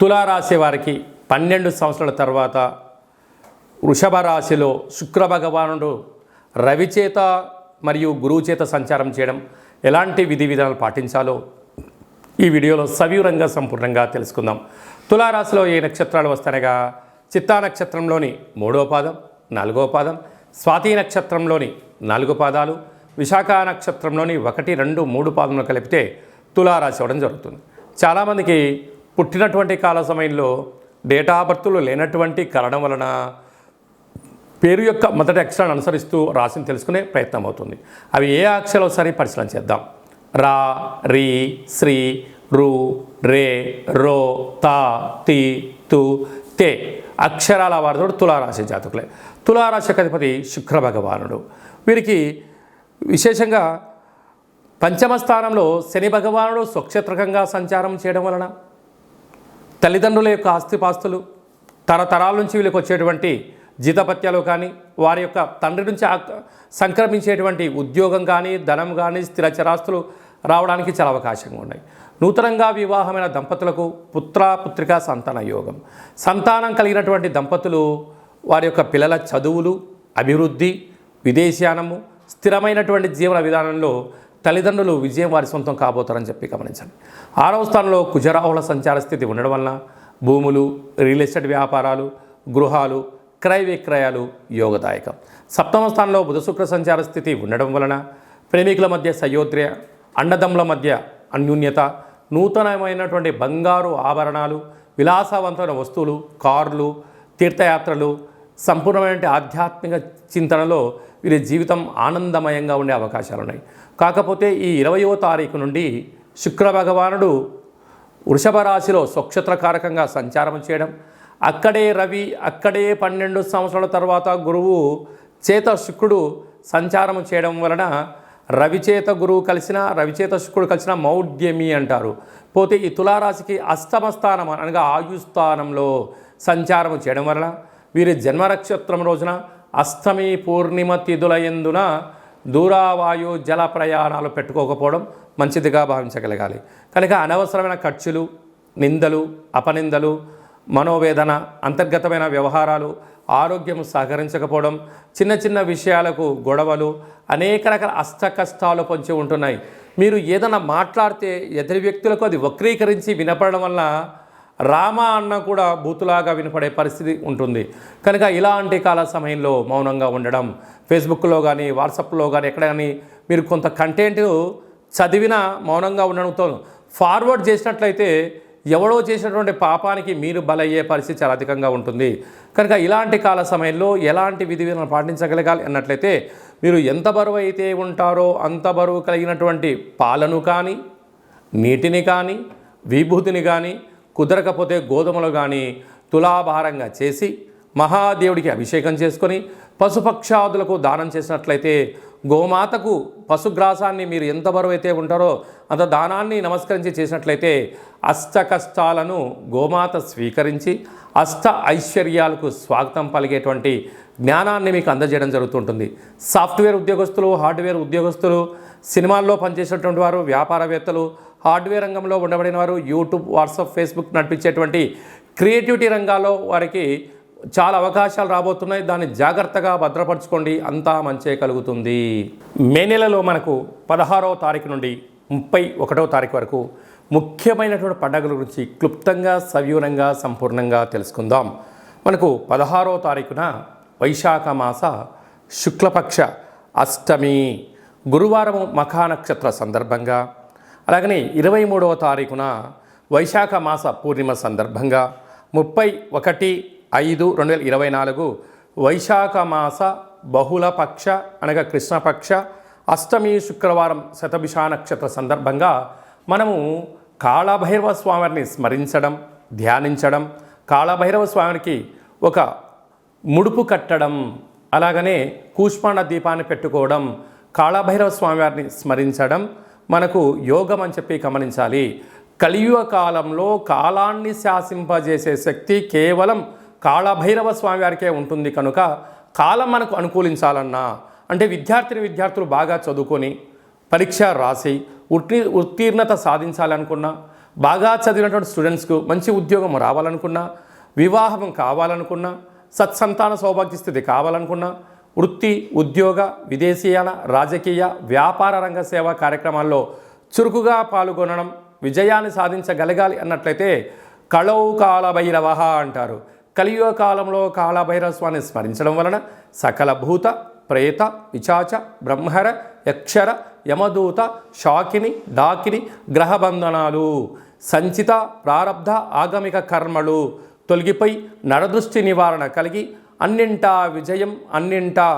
తులారాశి వారికి పన్నెండు సంవత్సరాల తర్వాత వృషభ రాశిలో శుక్ర భగవానుడు రవిచేత మరియు గురువు చేత సంచారం చేయడం ఎలాంటి విధి విధానాలు పాటించాలో ఈ వీడియోలో సవివరంగా సంపూర్ణంగా తెలుసుకుందాం. తులారాశిలో ఏ నక్షత్రాలు వస్తానగా చిత్తా నక్షత్రంలోని మూడో పాదం నాలుగో పాదం స్వాతి నక్షత్రంలోని నాలుగు పాదాలు విశాఖ నక్షత్రంలోని ఒకటి రెండు మూడు పాదములు కలిపితే తులారాశి అవ్వడం జరుగుతుంది. చాలామందికి పుట్టినటువంటి కాల సమయంలో డేటా బర్తులు లేనటువంటి కారణం వలన పేరు యొక్క మొదటి అక్షరాన్ని అనుసరిస్తూ రాశిని తెలుసుకునే ప్రయత్నం అవుతుంది. అవి ఏ అక్షరాలు ఒకసారి పరిశీలన చేద్దాం. రా రీ శ్రీ రు రే రో తా తి తు తే అక్షరాల వారితో తులారాశి జాతకులే. తులారాశి అధిపతి శుక్ర భగవానుడు. వీరికి విశేషంగా పంచమ స్థానంలో శని భగవానుడు స్వక్షేత్రకంగా సంచారం చేయడం వలన తల్లిదండ్రుల యొక్క ఆస్తిపాస్తులు తరతరాల నుంచి వీళ్ళకి వచ్చేటువంటి జీతపత్యాలు కానీ వారి యొక్క తండ్రి నుంచి సంక్రమించేటువంటి ఉద్యోగం కానీ ధనం కానీ స్థిరచరాస్తులు రావడానికి చాలా అవకాశంగా ఉన్నాయి. నూతనంగా వివాహమైన దంపతులకు పుత్ర పుత్రిక సంతాన యోగం. సంతానం కలిగినటువంటి దంపతులు వారి యొక్క పిల్లల చదువులు అభివృద్ధి విదేశీయానము స్థిరమైనటువంటి జీవన విధానంలో తల్లిదండ్రులు విజయం వారి సొంతం కాబోతారని చెప్పి గమనించండి. ఆరవ స్థానంలో కుజరాహుల సంచార స్థితి ఉండడం వలన భూములు రియల్ ఎస్టేట్ వ్యాపారాలు గృహాలు క్రయ విక్రయాలు యోగదాయకం. సప్తమ స్థానంలో బుధ శుక్ర సంచార స్థితి ఉండడం వలన ప్రేమికుల మధ్య సయోధ్య అండదమ్ముల మధ్య అన్యూన్యత నూతనమైనటువంటి బంగారు ఆభరణాలు విలాసవంతమైన వస్తువులు కార్లు తీర్థయాత్రలు సంపూర్ణమైన ఆధ్యాత్మిక చింతనలో వీరి జీవితం ఆనందమయంగా ఉండే అవకాశాలు ఉన్నాయి కాకపోతే ఈ ఇరవయో తారీఖు నుండి శుక్ర భగవానుడు వృషభ రాశిలో స్వక్షత్రకారకంగా సంచారం చేయడం అక్కడే రవి అక్కడే పన్నెండు సంవత్సరాల తర్వాత గురువు చేత శుక్రుడు సంచారం చేయడం వలన రవిచేత గురువు కలిసిన రవిచేత శుక్రుడు కలిసిన మౌఢ్యమి అంటారు. పోతే ఈ తులారాశికి అష్టమ స్థానం అనగా ఆయుస్థానంలో సంచారం చేయడం వలన వీరి జన్మ నక్షత్రం రోజున అష్టమి పూర్ణిమ తిథులయందున దూరావాయు జల ప్రయాణాలు పెట్టుకోకపోవడం మంచిదిగా భావించగలగాలి. కనుక అనవసరమైన ఖర్చులు నిందలు అపనిందలు మనోవేదన అంతర్గతమైన వ్యవహారాలు ఆరోగ్యం సహకరించకపోవడం చిన్న చిన్న విషయాలకు గొడవలు అనేక రకాల అష్ట కష్టాలు పొంచి ఉంటున్నాయి. మీరు ఏదైనా మాట్లాడితే ఎదురు వ్యక్తులకు అది వక్రీకరించి వినపడడం వల్ల రామ అన్న కూడా బూతులాగా వినపడే పరిస్థితి ఉంటుంది. కనుక ఇలాంటి కాల సమయంలో మౌనంగా ఉండడం ఫేస్బుక్లో కానీ వాట్సాప్లో కానీ ఎక్కడ కానీ మీరు కొంత కంటెంట్ చదివిన మౌనంగా ఉండడంతో ఫార్వర్డ్ చేసినట్లయితే ఎవడో చేసినటువంటి పాపానికి మీరు బలయ్యే పరిస్థితి చాలా అధికంగా ఉంటుంది. కనుక ఇలాంటి కాల సమయంలో ఎలాంటి విధి విధానం పాటించగలగాలి అన్నట్లయితే మీరు ఎంత బరువు అయితే ఉంటారో అంత బరువు కలిగినటువంటి పాలను కానీ నీటిని కానీ విభూతిని కానీ కుదరకపోతే గోధుమలు కానీ తులాభారంగా చేసి మహాదేవుడికి అభిషేకం చేసుకొని పశుపక్షాదులకు దానం చేసినట్లయితే గోమాతకు పశుగ్రాసాన్ని మీరు ఎంత బరువు అయితే ఉంటారో అంత దానాన్ని నమస్కరించి చేసినట్లయితే అష్ట కష్టాలను గోమాత స్వీకరించి అష్ట ఐశ్వర్యాలకు స్వాగతం పలిగేటువంటి జ్ఞానాన్ని మీకు అందజేయడం జరుగుతుంటుంది. సాఫ్ట్వేర్ ఉద్యోగస్తులు హార్డ్వేర్ ఉద్యోగస్తులు సినిమాల్లో పనిచేసినటువంటి వారు వ్యాపారవేత్తలు హార్డ్వేర్ రంగంలో ఉండబడిన వారు యూట్యూబ్ వాట్సాప్ ఫేస్బుక్ నడిపించేటువంటి క్రియేటివిటీ రంగాల్లో వారికి చాలా అవకాశాలు రాబోతున్నాయి. దాన్ని జాగ్రత్తగా భద్రపరచుకోండి. అంతా మంచే కలుగుతుంది. మే నెలలో మనకు పదహారవ తారీఖు నుండి ముప్పై ఒకటవ తారీఖు వరకు ముఖ్యమైనటువంటి పండుగల గురించి క్లుప్తంగా సవివరంగా సంపూర్ణంగా తెలుసుకుందాం. మనకు పదహారవ తారీఖున వైశాఖ మాస శుక్లపక్ష అష్టమి. గురువారం మఖా నక్షత్ర సందర్భంగా అలాగనే ఇరవై మూడవ తారీఖున వైశాఖ మాస పూర్ణిమ సందర్భంగా ముప్పై ఒకటి ఐదు రెండు వేల ఇరవై నాలుగు వైశాఖ మాస బహుళపక్ష అనగా కృష్ణపక్ష అష్టమి శుక్రవారం శతభిషా నక్షత్ర సందర్భంగా మనము కాళభైరవ స్వామిని స్మరించడం ధ్యానించడం కాళభైరవ స్వామికి ఒక ముడుపు కట్టడం అలాగనే కూష్మాండ దీపాన్ని పెట్టుకోవడం కాళభైరవ స్వామివారిని స్మరించడం మనకు యోగం అని చెప్పి గమనించాలి. కలియుగ కాలంలో కాలాన్ని శాసింపజేసే శక్తి కేవలం కాళభైరవ స్వామివారికే ఉంటుంది కనుక కాలం మనకు అనుకూలించాలన్నా అంటే విద్యార్థిని విద్యార్థులు బాగా చదువుకొని పరీక్ష రాసి ఉత్తీ ఉత్తీర్ణత సాధించాలనుకున్నా బాగా చదివినటువంటి స్టూడెంట్స్కు మంచి ఉద్యోగం రావాలనుకున్నా వివాహం కావాలనుకున్నా సత్సంతాన సౌభాగ్య స్థితి కావాలనుకున్నా వృత్తి ఉద్యోగ విదేశీయాల రాజకీయ వ్యాపార రంగ సేవా కార్యక్రమాల్లో చురుకుగా పాల్గొనడం విజయాన్ని సాధించగలగాలి అన్నట్లయితే కళవు కాలభైరవ అంటారు. కలియుగ కాలంలో కాలభైరవ స్వామిని స్మరించడం వలన సకల భూత ప్రేత పిచాచ బ్రహ్మర యక్షర యమదూత షాకిని డాకిని గ్రహబంధనాలు సంచిత ప్రారబ్ధ ఆగమిక కర్మలు తొలగిపోయి నరదృష్టి నివారణ కలిగి అన్నింటా విజయం అన్నింటా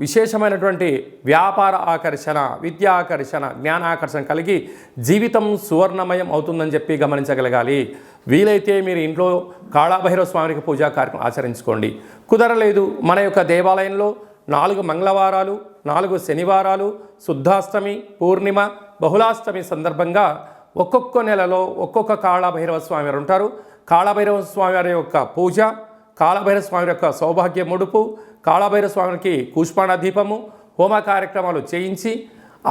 విశేషమైనటువంటి వ్యాపార ఆకర్షణ విద్యా ఆకర్షణ జ్ఞానాకర్షణ కలిగి జీవితం సువర్ణమయం అవుతుందని చెప్పి గమనించగలగాలి. వీలైతే మీరు ఇంట్లో కాళాభైరవ స్వామికి పూజా కార్యక్రమం ఆచరించుకోండి. కుదరలేదు మన యొక్క దేవాలయంలో నాలుగు మంగళవారాలు నాలుగు శనివారాలు శుద్ధాష్టమి పూర్ణిమ బహుళాష్టమి సందర్భంగా ఒక్కొక్క నెలలో ఒక్కొక్క కాళభైరవ స్వామి వారు ఉంటారు. కాళభైరవ స్వామి వారి యొక్క పూజ కాళభైరవ స్వామి యొక్క సౌభాగ్య ముడుపు కాళభైరవ స్వామికి కూష్పాణ దీపము హోమ కార్యక్రమాలు చేయించి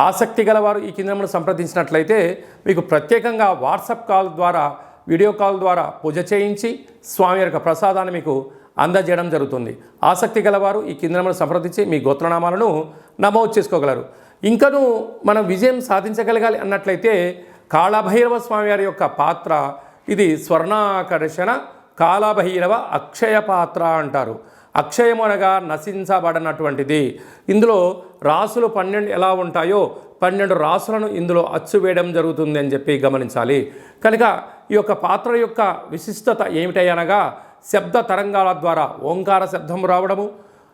ఆసక్తి గలవారు ఈ కేంద్రమును సంప్రదించినట్లయితే మీకు ప్రత్యేకంగా వాట్సాప్ కాల్ ద్వారా వీడియో కాల్ ద్వారా పూజ చేయించి స్వామి యొక్క ప్రసాదాన్ని మీకు అందజేయడం జరుగుతుంది. ఆసక్తి గలవారు ఈ కేంద్రమును సంప్రదించి మీ గోత్రనామాలను నమోదు చేసుకోగలరు. ఇంకనూ మనం విజయం సాధించగలగాలి అన్నట్లయితే కాళభైరవ స్వామివారి యొక్క పాత్ర ఇది స్వర్ణాకర్షణ కాలభైరవ అక్షయ పాత్ర అంటారు అక్షయమునగా నశించబడినటువంటిది. ఇందులో రాసులు పన్నెండు ఎలా ఉంటాయో పన్నెండు రాసులను ఇందులో అచ్చు వేయడం జరుగుతుంది అని చెప్పి గమనించాలి. కనుక ఈ యొక్క పాత్ర యొక్క విశిష్టత ఏమిటనగా శబ్ద తరంగాల ద్వారా ఓంకార శబ్దం రావడము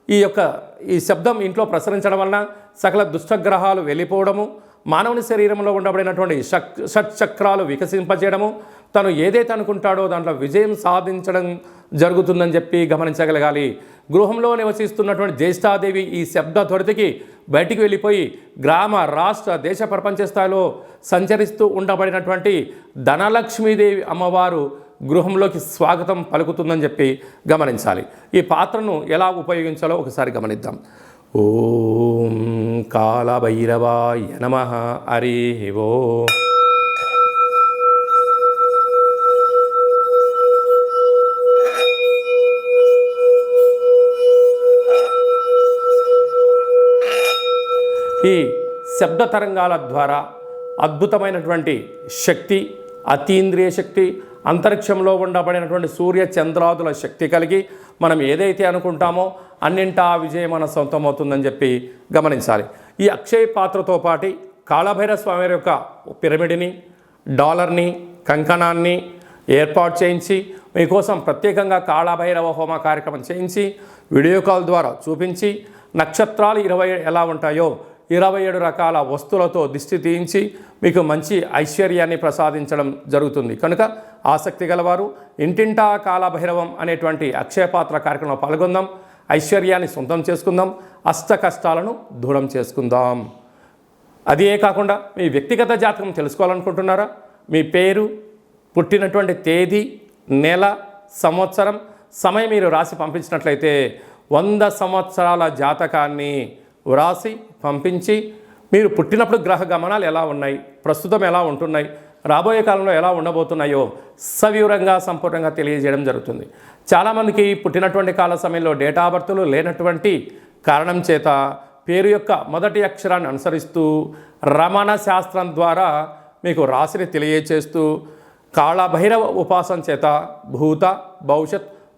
ఈ యొక్క ఈ శబ్దం ఇంట్లో ప్రసరించడం వలన సకల దుష్టగ్రహాలు వెళ్ళిపోవడము మానవుని శరీరంలో ఉండబడినటువంటి షట్ షట్చక్రాలు వికసింపజేయడము తను ఏదైతే అనుకుంటాడో దాంట్లో విజయం సాధించడం జరుగుతుందని చెప్పి గమనించగలగాలి. గృహంలో నివసిస్తున్నటువంటి జ్యేష్ఠాదేవి ఈ శబ్ద త్వరితకి బయటికి వెళ్ళిపోయి గ్రామ రాష్ట్ర దేశ ప్రపంచ స్థాయిలో సంచరిస్తూ ఉండబడినటువంటి ధనలక్ష్మీదేవి అమ్మవారు గృహంలోకి స్వాగతం పలుకుతుందని చెప్పి గమనించాలి. ఈ పాత్రను ఎలా ఉపయోగించాలో ఒకసారి గమనిద్దాం. ఓం కాలభైరవాయ నమ. హరి ఓ ఈ శబ్ద తరంగాల ద్వారా అద్భుతమైనటువంటి శక్తి అతీంద్రియ శక్తి అంతరిక్షంలో ఉండబడినటువంటి సూర్య చంద్రాదుల శక్తి కలిగి మనం ఏదైతే అనుకుంటామో అన్నింటా విజయం మన సొంతమవుతుందని చెప్పి గమనించాలి. ఈ అక్షయ పాత్రతో పాటి కాళభైర స్వామి యొక్క పిరమిడ్ని డాలర్ని కంకణాన్ని ఏర్పాటు చేయించి మీకోసం ప్రత్యేకంగా కాళభైరవ హోమ కార్యక్రమం చేయించి వీడియో కాల్ ద్వారా చూపించి నక్షత్రాలు ఇరవై ఎలా ఉంటాయో ఇరవై ఏడు రకాల వస్తువులతో దిష్టి తీయించి మీకు మంచి ఐశ్వర్యాన్ని ప్రసాదించడం జరుగుతుంది. కనుక ఆసక్తి గలవారు ఇంటింటా కాలభైరవం అనేటువంటి అక్షయపాత్ర కార్యక్రమంలో పాల్గొందాం. ఐశ్వర్యాన్ని సొంతం చేసుకుందాం. అష్ట కష్టాలను దూరం చేసుకుందాం. అదే కాకుండా మీ వ్యక్తిగత జాతకం తెలుసుకోవాలనుకుంటున్నారా? మీ పేరు పుట్టినటువంటి తేదీ నెల సంవత్సరం సమయం మీరు రాసి పంపించినట్లయితే వంద సంవత్సరాల జాతకాన్ని వ్రాసి పంపించి మీరు పుట్టినప్పుడు గ్రహ గమనాలు ఎలా ఉన్నాయి? ప్రస్తుతం ఎలా ఉంటున్నాయి? రాబోయే కాలంలో ఎలా ఉండబోతున్నాయో సవివరంగా సంపూర్ణంగా తెలియజేయడం జరుగుతుంది. చాలామందికి పుట్టినటువంటి కాల సమయంలో డేటా బర్తులు లేనటువంటి కారణం చేత పేరు యొక్క మొదటి అక్షరాన్ని అనుసరిస్తూ రమణ శాస్త్రం ద్వారా మీకు రాశిని తెలియచేస్తూ కాళభైరవ ఉపాసన చేత భూత భవిష్యత్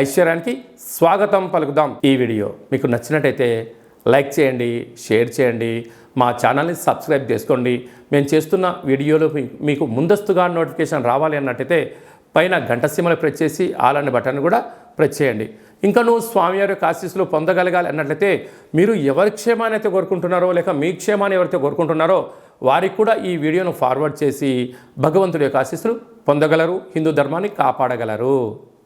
ఐశ్వర్యానికి స్వాగతం పలుకుదాం ఈ వీడియో. మీకు నచ్చినట్టయితే లైక్ చేయండి షేర్ చేయండి మా ఛానల్ని సబ్స్క్రైబ్ చేసుకోండి. మేము చేస్తున్న వీడియోలు మీకు ముందస్తుగా నోటిఫికేషన్ రావాలి అన్నట్టయితే పైన గంట సీమలు ప్రెస్ చేసి ఆలని బటన్ కూడా ప్రెస్ చేయండి. ఇంకా నువ్వు స్వామివారి యొక్క ఆశీస్సులు పొందగలగాలి అన్నట్లయితే మీరు ఎవరి క్షేమాన్ని అయితే కోరుకుంటున్నారో లేక మీ క్షేమాన్ని ఎవరైతే కోరుకుంటున్నారో వారికి కూడా ఈ వీడియోను ఫార్వర్డ్ చేసి భగవంతుడి యొక్క ఆశీస్సులు పొందగలరు హిందూ ధర్మాన్ని కాపాడగలరు.